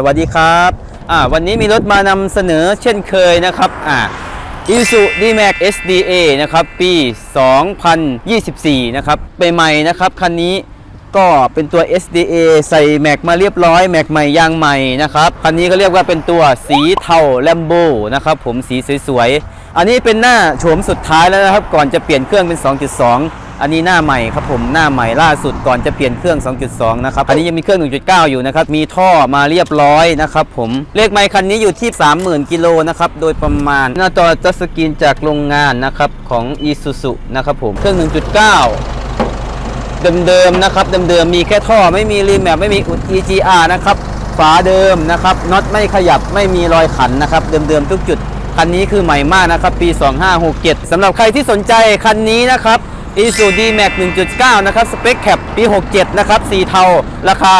สวัสดีครับอ่าวันนี้มีรถมานำเสนอเช่นเคยนะครับอ่า i s u D-Max SDA นะครับปี 2024 นะครับใหม่ๆนะครับคันนี้ก็เป็นตัว SDA ใส่แม็กมาเรียบร้อยแม็กใหม่ยางใหม่นะครับคันนี้ก็เรียกว่าเป็นตัวสีเทาแลมโบนะครับผมสีสวยๆ อันนี้เป็นหน้าโฉมสุดท้ายแล้วนะครับ ก่อนจะเปลี่ยนเครื่องเป็น 2.2 อันนี้หน้าใหม่ครับผมหน้าใหม่ล่าสุดก่อนจะเปลี่ยนเครื่อง 2.2 นะครับ อันนี้ยังมีเครื่อง 1.9 อยู่นะครับ มีท่อมาเรียบร้อยนะครับผมเลขไมค์คันนี้อยู่ที่ 30,000 กิโลนะครับโดยประมาณหน้าจอทัสกรีนจากโรงงานนะครับของ Isuzu นะครับผมเครื่อง 1.9เดิมๆนะครับเดิมๆมีแค่ท่อไม่มีรีแมปไม่มีอุด EGR นะครับฝาเดิมนะครับน็อตไม่ขยับไม่มีรอยขันนะครับเดิมๆทุกจุด คันนี้คือใหม่มากนะครับปี 2567สำหรับใครที่สนใจคันนี้นะครับ i s u D-Max 1.9 นะครับ สเปคแคปปี 67 นะครับ สีเทา ราคา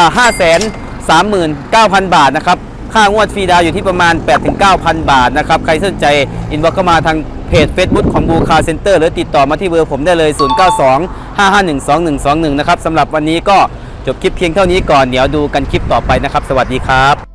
539,000 บาทนะครับ ค่างวดฟรีดาวอยู่ที่ประมาณ 8-9,000 บาทนะครับ ใครสนใจ อินบ็อกเข้ามาทางเพจ Facebook ของบูคาเซ็นเตอร์หรือติดต่อมาที่เบอร์ผมได้เลย 0925512121 นะครับสำหรับวันนี้ก็จบคลิปเพียงเท่านี้ก่อน เดี๋ยวดูกันคลิปต่อไปนะครับ สวัสดีครับ